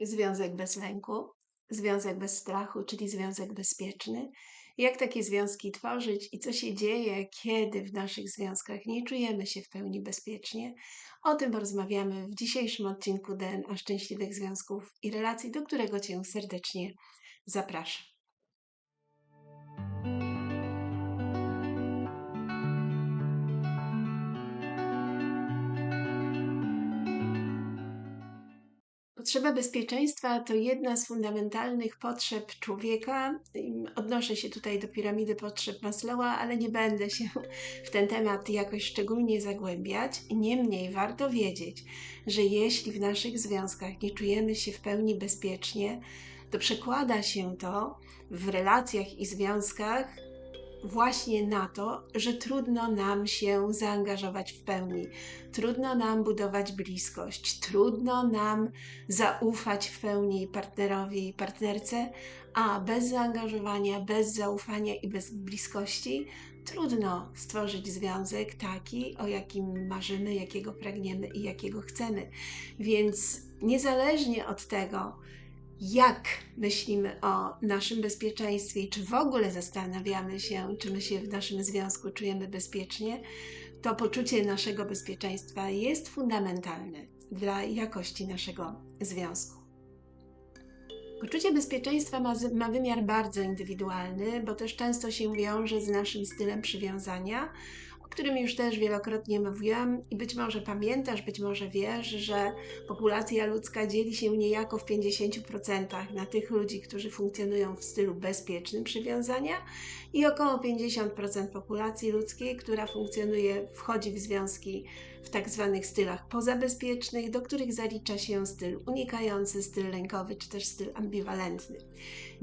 Związek bez lęku, związek bez strachu, czyli związek bezpieczny. Jak takie związki tworzyć i co się dzieje, kiedy w naszych związkach nie czujemy się w pełni bezpiecznie? O tym porozmawiamy w dzisiejszym odcinku DNA Szczęśliwych Związków i Relacji, do którego Cię serdecznie zapraszam. Potrzeba bezpieczeństwa to jedna z fundamentalnych potrzeb człowieka. Odnoszę się tutaj do piramidy potrzeb Maslowa, ale nie będę się w ten temat jakoś szczególnie zagłębiać. Niemniej warto wiedzieć, że jeśli w naszych związkach nie czujemy się w pełni bezpiecznie, to przekłada się to w relacjach i związkach właśnie na to, że trudno nam się zaangażować w pełni, trudno nam budować bliskość, trudno nam zaufać w pełni partnerowi i partnerce, a bez zaangażowania, bez zaufania i bez bliskości trudno stworzyć związek taki, o jakim marzymy, jakiego pragniemy i jakiego chcemy. Więc niezależnie od tego, jak myślimy o naszym bezpieczeństwie i czy w ogóle zastanawiamy się, czy my się w naszym związku czujemy bezpiecznie, to poczucie naszego bezpieczeństwa jest fundamentalne dla jakości naszego związku. Poczucie bezpieczeństwa ma, ma wymiar bardzo indywidualny, bo też często się wiąże z naszym stylem przywiązania, o którym już też wielokrotnie mówiłam i być może pamiętasz, być może wiesz, że populacja ludzka dzieli się niejako w 50% na tych ludzi, którzy funkcjonują w stylu bezpiecznym przywiązania i około 50% populacji ludzkiej, która funkcjonuje, wchodzi w związki w tak zwanych stylach pozabezpiecznych, do których zalicza się styl unikający, styl lękowy czy też styl ambiwalentny.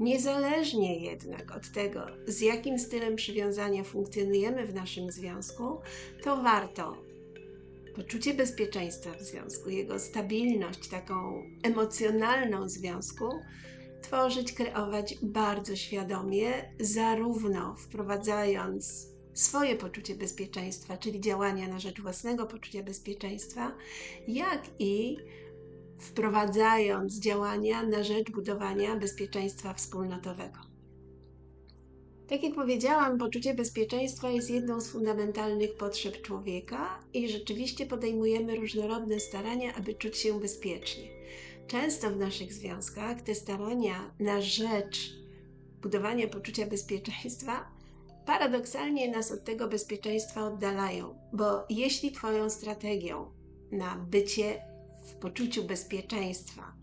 Niezależnie jednak od tego, z jakim stylem przywiązania funkcjonujemy w naszym związku, to warto poczucie bezpieczeństwa w związku, jego stabilność, taką emocjonalną związku, tworzyć, kreować bardzo świadomie, zarówno wprowadzając swoje poczucie bezpieczeństwa, czyli działania na rzecz własnego poczucia bezpieczeństwa, jak i wprowadzając działania na rzecz budowania bezpieczeństwa wspólnotowego. Tak jak powiedziałam, poczucie bezpieczeństwa jest jedną z fundamentalnych potrzeb człowieka i rzeczywiście podejmujemy różnorodne starania, aby czuć się bezpiecznie. Często w naszych związkach te starania na rzecz budowania poczucia bezpieczeństwa paradoksalnie nas od tego bezpieczeństwa oddalają, bo jeśli Twoją strategią na bycie w poczuciu bezpieczeństwa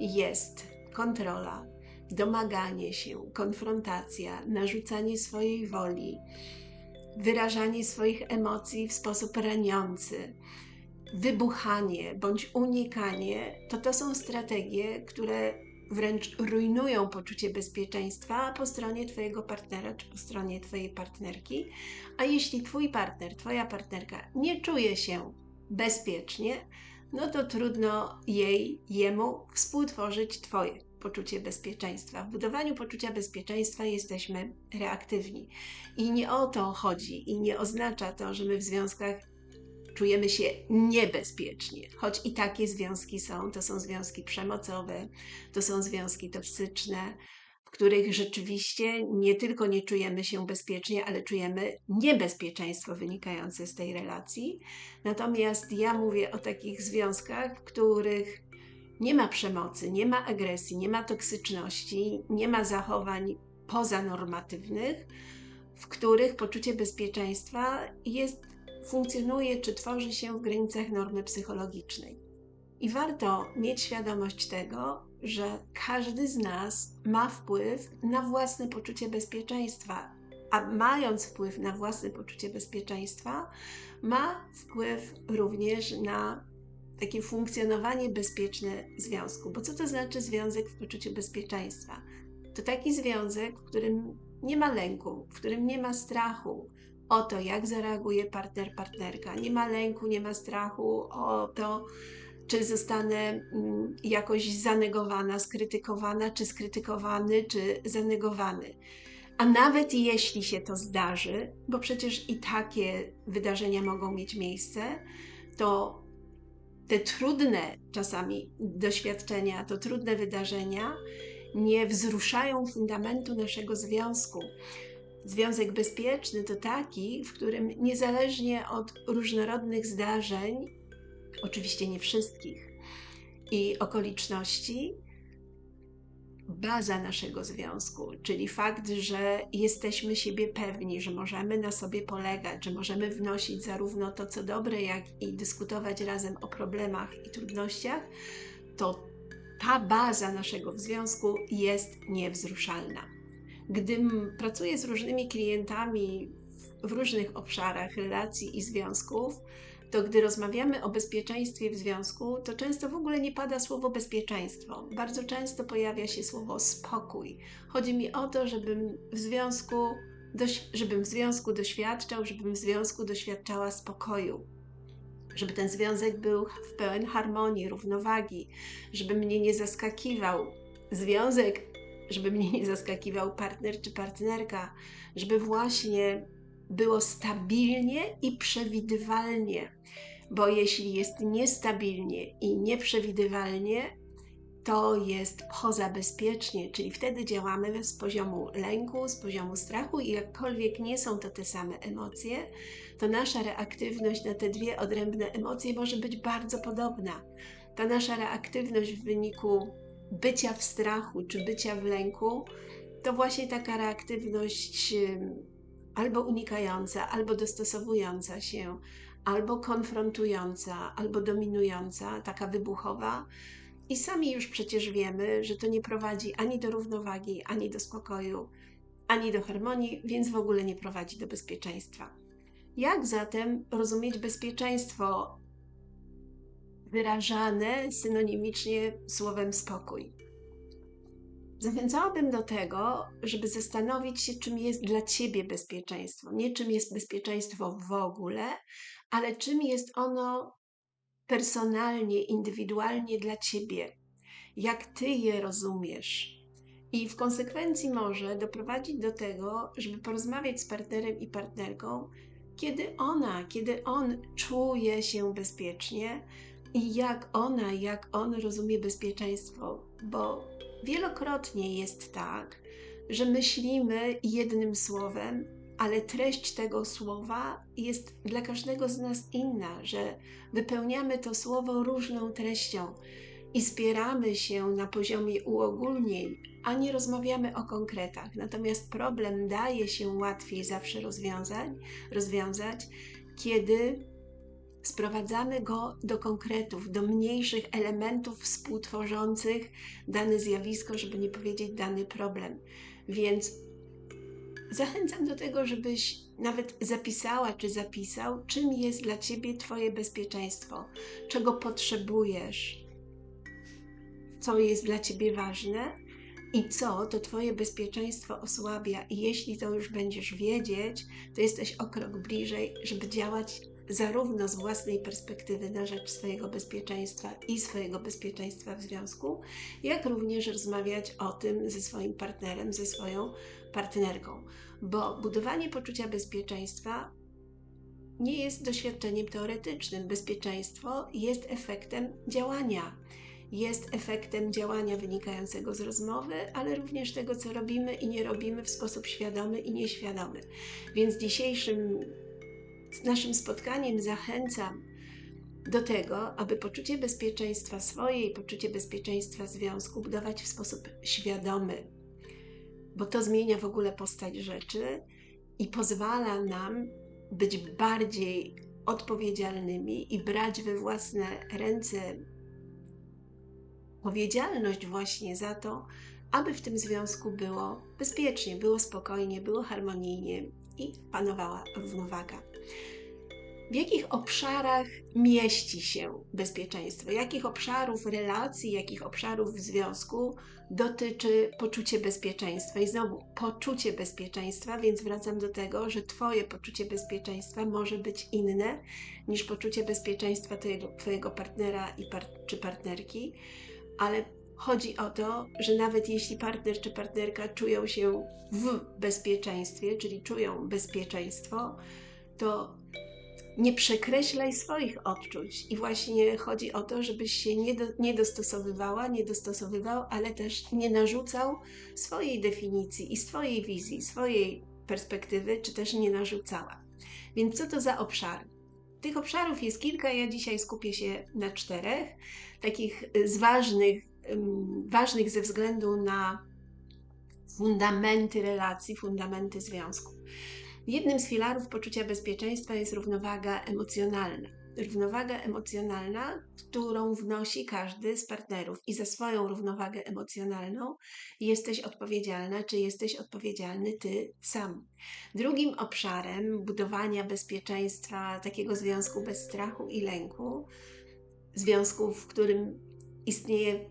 jest kontrola, domaganie się, konfrontacja, narzucanie swojej woli, wyrażanie swoich emocji w sposób raniący, wybuchanie bądź unikanie, to to są strategie, które wręcz rujnują poczucie bezpieczeństwa po stronie Twojego partnera czy po stronie Twojej partnerki. A jeśli Twój partner, Twoja partnerka nie czuje się bezpiecznie, no to trudno jej, jemu współtworzyć Twoje poczucie bezpieczeństwa. W budowaniu poczucia bezpieczeństwa jesteśmy reaktywni. I nie o to chodzi, i nie oznacza to, że my w związkach czujemy się niebezpiecznie, choć i takie związki są. To są związki przemocowe, to są związki toksyczne, w których rzeczywiście nie tylko nie czujemy się bezpiecznie, ale czujemy niebezpieczeństwo wynikające z tej relacji. Natomiast ja mówię o takich związkach, w których nie ma przemocy, nie ma agresji, nie ma toksyczności, nie ma zachowań pozanormatywnych, w których poczucie bezpieczeństwa jest funkcjonuje czy tworzy się w granicach normy psychologicznej. I warto mieć świadomość tego, że każdy z nas ma wpływ na własne poczucie bezpieczeństwa, a mając wpływ na własne poczucie bezpieczeństwa, ma wpływ również na takie funkcjonowanie bezpieczne związku. Bo co to znaczy związek w poczuciu bezpieczeństwa? To taki związek, w którym nie ma lęku, w którym nie ma strachu, o to, jak zareaguje partner, partnerka. Nie ma lęku, nie ma strachu o to, czy zostanę mm, jakoś zanegowana, skrytykowana, czy skrytykowany, czy zanegowany. A nawet jeśli się to zdarzy, bo przecież i takie wydarzenia mogą mieć miejsce, to te trudne czasami doświadczenia, to trudne wydarzenia nie wzruszają fundamentu naszego związku. Związek bezpieczny to taki, w którym niezależnie od różnorodnych zdarzeń, oczywiście nie wszystkich, i okoliczności, baza naszego związku, czyli fakt, że jesteśmy siebie pewni, że możemy na sobie polegać, że możemy wnosić zarówno to, co dobre, jak i dyskutować razem o problemach i trudnościach, to ta baza naszego związku jest niewzruszalna. Gdy pracuję z różnymi klientami w różnych obszarach relacji i związków, to gdy rozmawiamy o bezpieczeństwie w związku, to często w ogóle nie pada słowo bezpieczeństwo. Bardzo często pojawia się słowo spokój. Chodzi mi o to, żebym w związku, żebym w związku doświadczał, żebym w związku doświadczała spokoju. Żeby ten związek był w pełen harmonii, równowagi, żeby mnie nie zaskakiwał związek, żeby mnie nie zaskakiwał partner czy partnerka, żeby właśnie było stabilnie i przewidywalnie, bo jeśli jest niestabilnie i nieprzewidywalnie, to jest pozabezpiecznie, czyli wtedy działamy z poziomu lęku, z poziomu strachu i jakkolwiek nie są to te same emocje, to nasza reaktywność na te dwie odrębne emocje może być bardzo podobna. Ta nasza reaktywność w wyniku bycia w strachu czy bycia w lęku, to właśnie taka reaktywność albo unikająca, albo dostosowująca się, albo konfrontująca, albo dominująca, taka wybuchowa. I sami już przecież wiemy, że to nie prowadzi ani do równowagi, ani do spokoju, ani do harmonii, więc w ogóle nie prowadzi do bezpieczeństwa. Jak zatem rozumieć bezpieczeństwo wyrażane synonimicznie słowem spokój? Zachęcałabym do tego, żeby zastanowić się, czym jest dla ciebie bezpieczeństwo. Nie czym jest bezpieczeństwo w ogóle, ale czym jest ono personalnie, indywidualnie dla ciebie. Jak ty je rozumiesz. I w konsekwencji może doprowadzić do tego, żeby porozmawiać z partnerem i partnerką, kiedy ona, kiedy on czuje się bezpiecznie i jak ona, jak on rozumie bezpieczeństwo, bo Wielokrotnie jest tak, że myślimy jednym słowem, ale treść tego słowa jest dla każdego z nas inna, że wypełniamy to słowo różną treścią i spieramy się na poziomie uogólnień, a nie rozmawiamy o konkretach. Natomiast problem daje się łatwiej zawsze rozwiązać, rozwiązać kiedy Sprowadzamy go do konkretów, do mniejszych elementów współtworzących dane zjawisko, żeby nie powiedzieć dany problem. Więc zachęcam do tego, żebyś nawet zapisała czy zapisał, czym jest dla ciebie Twoje bezpieczeństwo, czego potrzebujesz, co jest dla ciebie ważne i co to Twoje bezpieczeństwo osłabia. I jeśli to już będziesz wiedzieć, to jesteś o krok bliżej, żeby działać zarówno z własnej perspektywy na rzecz swojego bezpieczeństwa i swojego bezpieczeństwa w związku, jak również rozmawiać o tym ze swoim partnerem, ze swoją partnerką. Bo budowanie poczucia bezpieczeństwa nie jest doświadczeniem teoretycznym. Bezpieczeństwo jest efektem działania. Jest efektem działania wynikającego z rozmowy, ale również tego, co robimy i nie robimy w sposób świadomy i nieświadomy. Więc dzisiejszym z naszym spotkaniem zachęcam do tego, aby poczucie bezpieczeństwa swoje i poczucie bezpieczeństwa związku budować w sposób świadomy, bo to zmienia w ogóle postać rzeczy i pozwala nam być bardziej odpowiedzialnymi i brać we własne ręce odpowiedzialność właśnie za to, aby w tym związku było bezpiecznie, było spokojnie, było harmonijnie i panowała równowaga. W jakich obszarach mieści się bezpieczeństwo? Jakich obszarów relacji, jakich obszarów w związku dotyczy poczucie bezpieczeństwa? I znowu poczucie bezpieczeństwa, więc wracam do tego, że Twoje poczucie bezpieczeństwa może być inne niż poczucie bezpieczeństwa Twojego, partnera i par czy partnerki, ale Chodzi o to, że nawet jeśli partner czy partnerka czują się w bezpieczeństwie, czyli czują bezpieczeństwo, to nie przekreślaj swoich odczuć. I właśnie chodzi o to, żebyś się nie, do, nie dostosowywała, nie dostosowywał, ale też nie narzucał swojej definicji i swojej wizji, swojej perspektywy, czy też nie narzucała. Więc co to za obszary? Tych obszarów jest kilka, ja dzisiaj skupię się na czterech, takich z ważnych, ważnych ze względu na fundamenty relacji, fundamenty związku. Jednym z filarów poczucia bezpieczeństwa jest równowaga emocjonalna. Równowaga emocjonalna, którą wnosi każdy z partnerów, i za swoją równowagę emocjonalną jesteś odpowiedzialna, czy jesteś odpowiedzialny ty sam. Drugim obszarem budowania bezpieczeństwa, takiego związku bez strachu i lęku, związku, w którym istnieje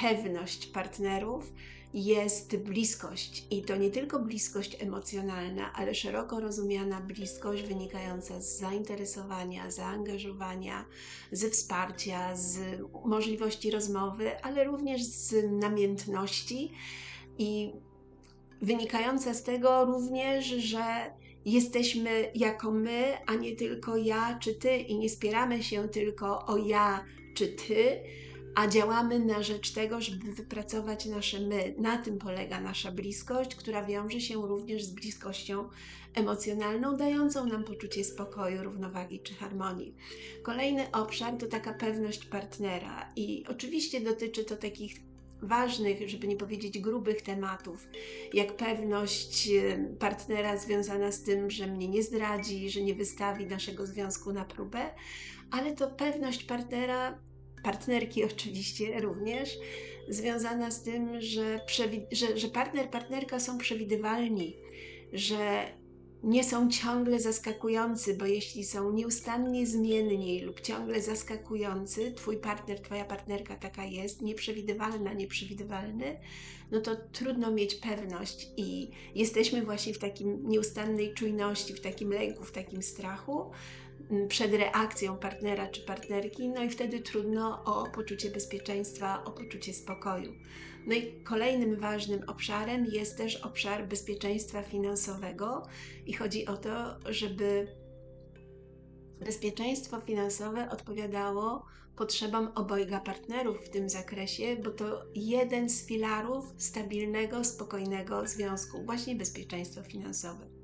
pewność partnerów, jest bliskość. I to nie tylko bliskość emocjonalna, ale szeroko rozumiana bliskość wynikająca z zainteresowania, zaangażowania, ze wsparcia, z możliwości rozmowy, ale również z namiętności i wynikająca z tego również, że jesteśmy jako my, a nie tylko ja czy ty, i nie spieramy się tylko o ja czy ty, a działamy na rzecz tego, żeby wypracować nasze my. Na tym polega nasza bliskość, która wiąże się również z bliskością emocjonalną, dającą nam poczucie spokoju, równowagi czy harmonii. Kolejny obszar to taka pewność partnera, i oczywiście dotyczy to takich ważnych, żeby nie powiedzieć grubych tematów, jak pewność partnera związana z tym, że mnie nie zdradzi, że nie wystawi naszego związku na próbę, ale to pewność partnera partnerki oczywiście również, związana z tym, że, że, że partner, partnerka są przewidywalni, że nie są ciągle zaskakujący, bo jeśli są nieustannie zmienni lub ciągle zaskakujący, twój partner, twoja partnerka taka jest, nieprzewidywalna, nieprzewidywalny, no to trudno mieć pewność i jesteśmy właśnie w takim nieustannej czujności, w takim lęku, w takim strachu, przed reakcją partnera czy partnerki, no i wtedy trudno o poczucie bezpieczeństwa, o poczucie spokoju. No i kolejnym ważnym obszarem jest też obszar bezpieczeństwa finansowego i chodzi o to, żeby bezpieczeństwo finansowe odpowiadało potrzebom obojga partnerów w tym zakresie, bo to jeden z filarów stabilnego, spokojnego związku, właśnie bezpieczeństwo finansowe.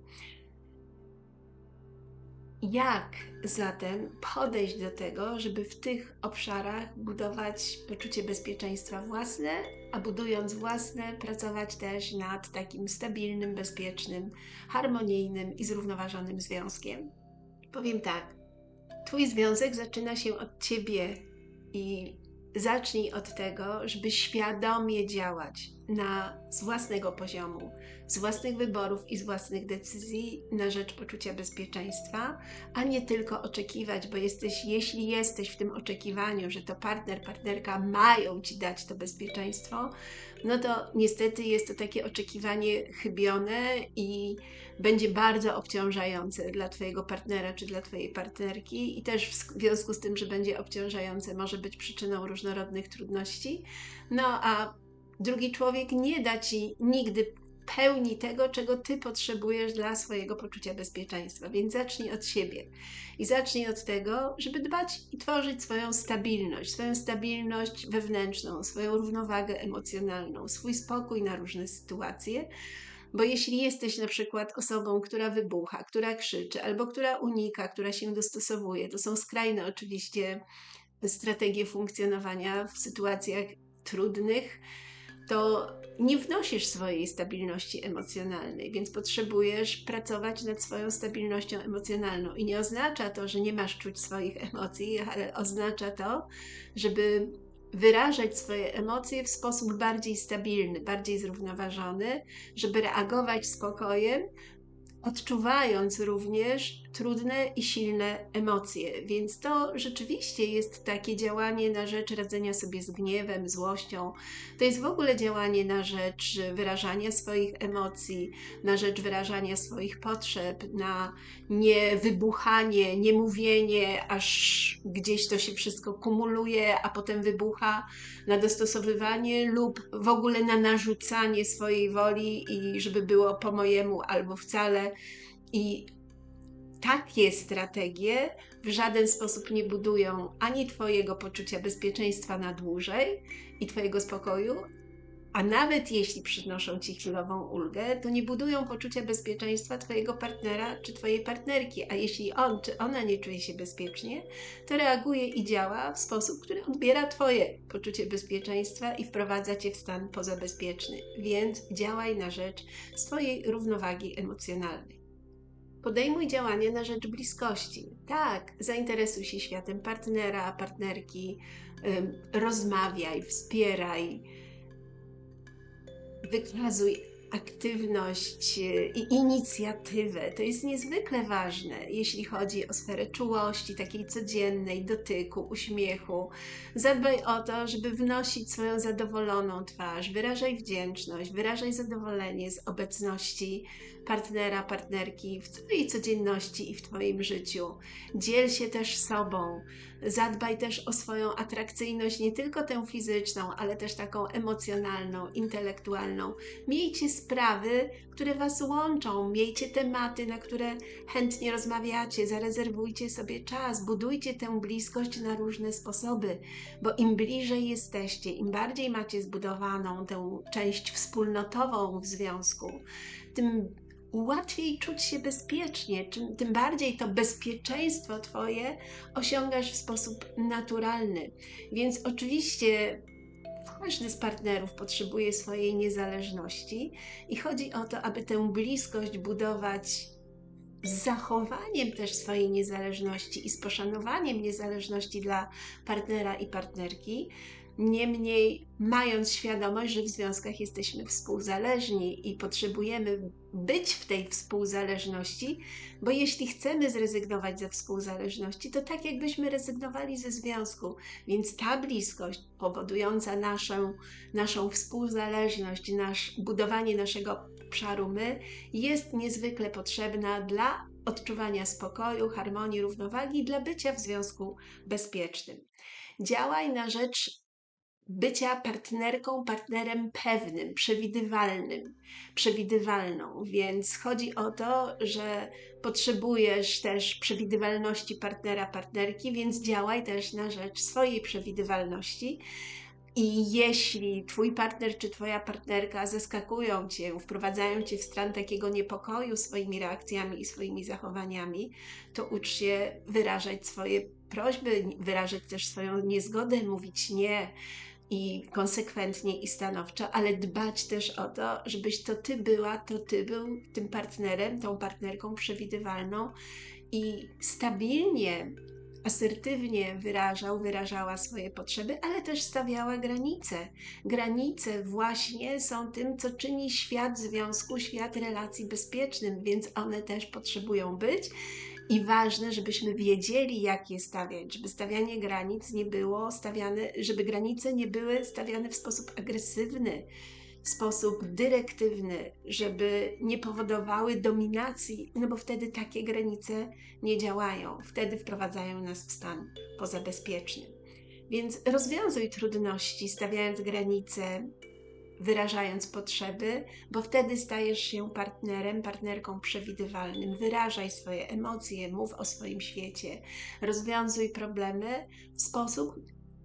Jak zatem podejść do tego, żeby w tych obszarach budować poczucie bezpieczeństwa własne, a budując własne, pracować też nad takim stabilnym, bezpiecznym, harmonijnym i zrównoważonym związkiem? Powiem tak. Twój związek zaczyna się od ciebie i zacznij od tego, żeby świadomie działać na, z własnego poziomu, z własnych wyborów i z własnych decyzji na rzecz poczucia bezpieczeństwa, a nie tylko oczekiwać, bo jesteś, jeśli jesteś w tym oczekiwaniu, że to partner, partnerka mają ci dać to bezpieczeństwo, no to niestety jest to takie oczekiwanie chybione i będzie bardzo obciążające dla Twojego partnera czy dla Twojej partnerki, i też w związku z tym, że będzie obciążające, może być przyczyną różnorodnych trudności. No a drugi człowiek nie da ci nigdy pełni tego, czego ty potrzebujesz dla swojego poczucia bezpieczeństwa. Więc zacznij od siebie i zacznij od tego, żeby dbać i tworzyć swoją stabilność, swoją stabilność wewnętrzną, swoją równowagę emocjonalną, swój spokój na różne sytuacje. Bo jeśli jesteś na przykład osobą, która wybucha, która krzyczy, albo która unika, która się dostosowuje, to są skrajne oczywiście strategie funkcjonowania w sytuacjach trudnych, to nie wnosisz swojej stabilności emocjonalnej, więc potrzebujesz pracować nad swoją stabilnością emocjonalną. I nie oznacza to, że nie masz czuć swoich emocji, ale oznacza to, żeby wyrażać swoje emocje w sposób bardziej stabilny, bardziej zrównoważony, żeby reagować spokojem, odczuwając również trudne i silne emocje. Więc to rzeczywiście jest takie działanie na rzecz radzenia sobie z gniewem, złością. To jest w ogóle działanie na rzecz wyrażania swoich emocji, na rzecz wyrażania swoich potrzeb, na nie wybuchanie, nie mówienie, aż gdzieś to się wszystko kumuluje, a potem wybucha, na dostosowywanie lub w ogóle na narzucanie swojej woli i żeby było po mojemu albo wcale. I takie strategie w żaden sposób nie budują ani Twojego poczucia bezpieczeństwa na dłużej i Twojego spokoju, a nawet jeśli przynoszą Ci chwilową ulgę, to nie budują poczucia bezpieczeństwa Twojego partnera czy Twojej partnerki. A jeśli on czy ona nie czuje się bezpiecznie, to reaguje i działa w sposób, który odbiera Twoje poczucie bezpieczeństwa i wprowadza Cię w stan pozabezpieczny. Więc działaj na rzecz swojej równowagi emocjonalnej. Podejmuj działania na rzecz bliskości. Tak, zainteresuj się światem partnera, partnerki, rozmawiaj, wspieraj wykazuj aktywność e, i inicjatywę. To jest niezwykle ważne, jeśli chodzi o sferę czułości, takiej codziennej, dotyku, uśmiechu. Zadbaj o to, żeby wnosić swoją zadowoloną twarz. Wyrażaj wdzięczność, wyrażaj zadowolenie z obecności partnera, partnerki w Twojej codzienności i w Twoim życiu. Dziel się też sobą. Zadbaj też o swoją atrakcyjność, nie tylko tę fizyczną, ale też taką emocjonalną, intelektualną. Miejcie sprawy, które Was łączą, miejcie tematy, na które chętnie rozmawiacie, zarezerwujcie sobie czas, budujcie tę bliskość na różne sposoby, bo im bliżej jesteście, im bardziej macie zbudowaną tę część wspólnotową w związku, tym łatwiej czuć się bezpiecznie, tym bardziej to bezpieczeństwo Twoje osiągasz w sposób naturalny. Więc oczywiście każdy z partnerów potrzebuje swojej niezależności i chodzi o to, aby tę bliskość budować z zachowaniem też swojej niezależności i z poszanowaniem niezależności dla partnera i partnerki, Niemniej, mając świadomość, że w związkach jesteśmy współzależni i potrzebujemy być w tej współzależności, bo jeśli chcemy zrezygnować ze współzależności, to tak jakbyśmy rezygnowali ze związku. Więc ta bliskość powodująca naszą, naszą współzależność, nasz, budowanie naszego obszaru my, jest niezwykle potrzebna dla odczuwania spokoju, harmonii, równowagi, dla bycia w związku bezpiecznym. Działaj na rzecz bycia partnerką, partnerem pewnym, przewidywalnym, przewidywalną. Więc chodzi o to, że potrzebujesz też przewidywalności partnera, partnerki, więc działaj też na rzecz swojej przewidywalności. I jeśli twój partner czy twoja partnerka zaskakują cię, wprowadzają cię w stan takiego niepokoju swoimi reakcjami i swoimi zachowaniami, to ucz się wyrażać swoje prośby, wyrażać też swoją niezgodę, mówić nie, i konsekwentnie i stanowczo, ale dbać też o to, żebyś to ty była, to ty był tym partnerem, tą partnerką przewidywalną i stabilnie, asertywnie wyrażał, wyrażała swoje potrzeby, ale też stawiała granice. Granice właśnie są tym, co czyni świat związku, świat relacji bezpiecznym, więc one też potrzebują być i ważne, żebyśmy wiedzieli, jak je stawiać, żeby stawianie granic nie było stawiane, żeby granice nie były stawiane w sposób agresywny, w sposób dyrektywny, żeby nie powodowały dominacji, no bo wtedy takie granice nie działają, wtedy wprowadzają nas w stan pozabezpieczny. Więc rozwiązuj trudności, stawiając granice, wyrażając potrzeby, bo wtedy stajesz się partnerem, partnerką przewidywalnym. Wyrażaj swoje emocje, mów o swoim świecie, rozwiązuj problemy w sposób,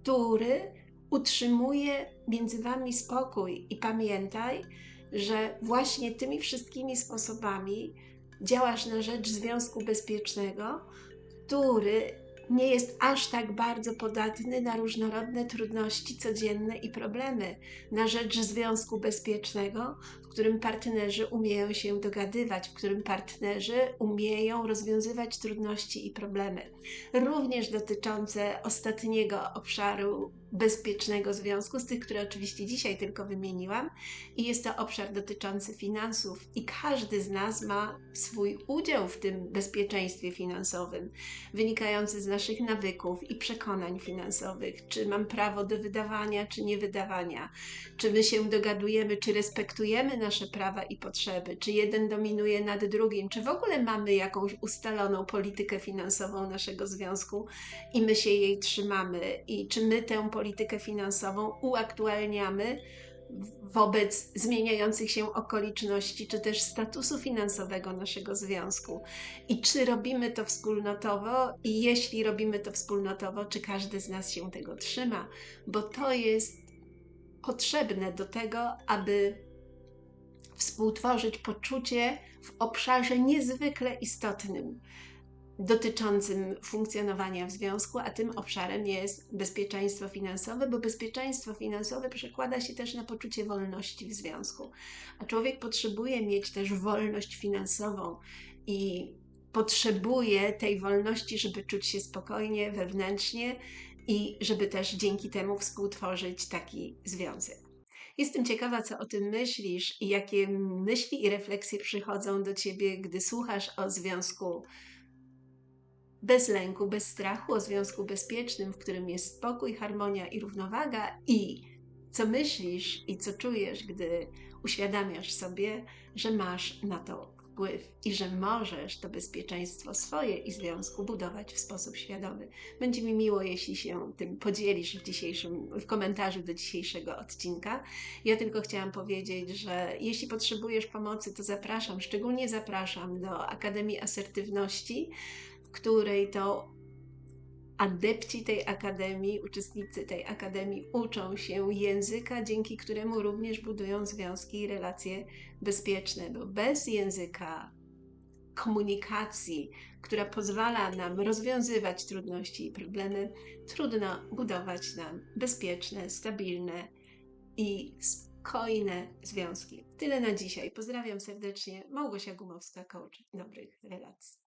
który utrzymuje między wami spokój i pamiętaj, że właśnie tymi wszystkimi sposobami działasz na rzecz związku bezpiecznego, który nie jest aż tak bardzo podatny na różnorodne trudności codzienne i problemy, na rzecz związku bezpiecznego, w którym partnerzy umieją się dogadywać, w którym partnerzy umieją rozwiązywać trudności i problemy. Również dotyczące ostatniego obszaru bezpiecznego związku, z tych, które oczywiście dzisiaj tylko wymieniłam, i jest to obszar dotyczący finansów, i każdy z nas ma swój udział w tym bezpieczeństwie finansowym, wynikający z naszych nawyków i przekonań finansowych. Czy mam prawo do wydawania, czy nie wydawania, czy my się dogadujemy, czy respektujemy nasze prawa i potrzeby, czy jeden dominuje nad drugim, czy w ogóle mamy jakąś ustaloną politykę finansową naszego związku i my się jej trzymamy, i czy my tę politykę politykę finansową uaktualniamy wobec zmieniających się okoliczności, czy też statusu finansowego naszego związku. I czy robimy to wspólnotowo, i jeśli robimy to wspólnotowo, czy każdy z nas się tego trzyma, bo to jest potrzebne do tego, aby współtworzyć poczucie w obszarze niezwykle istotnym dotyczącym funkcjonowania w związku, a tym obszarem jest bezpieczeństwo finansowe, bo bezpieczeństwo finansowe przekłada się też na poczucie wolności w związku. A człowiek potrzebuje mieć też wolność finansową i potrzebuje tej wolności, żeby czuć się spokojnie wewnętrznie i żeby też dzięki temu współtworzyć taki związek. Jestem ciekawa, co o tym myślisz i jakie myśli i refleksje przychodzą do ciebie, gdy słuchasz o związku bez lęku, bez strachu, o związku bezpiecznym, w którym jest spokój, harmonia i równowaga, i co myślisz i co czujesz, gdy uświadamiasz sobie, że masz na to wpływ i że możesz to bezpieczeństwo swoje i związku budować w sposób świadomy. Będzie mi miło, jeśli się tym podzielisz w dzisiejszym, w komentarzu do dzisiejszego odcinka. Ja tylko chciałam powiedzieć, że jeśli potrzebujesz pomocy, to zapraszam, szczególnie zapraszam do Akademii Asertywności, której to adepci tej akademii, uczestnicy tej akademii uczą się języka, dzięki któremu również budują związki i relacje bezpieczne, bo bez języka komunikacji, która pozwala nam rozwiązywać trudności i problemy, trudno budować nam bezpieczne, stabilne i spokojne związki. Tyle na dzisiaj. Pozdrawiam serdecznie. Małgosia Gumowska, coach dobrych relacji.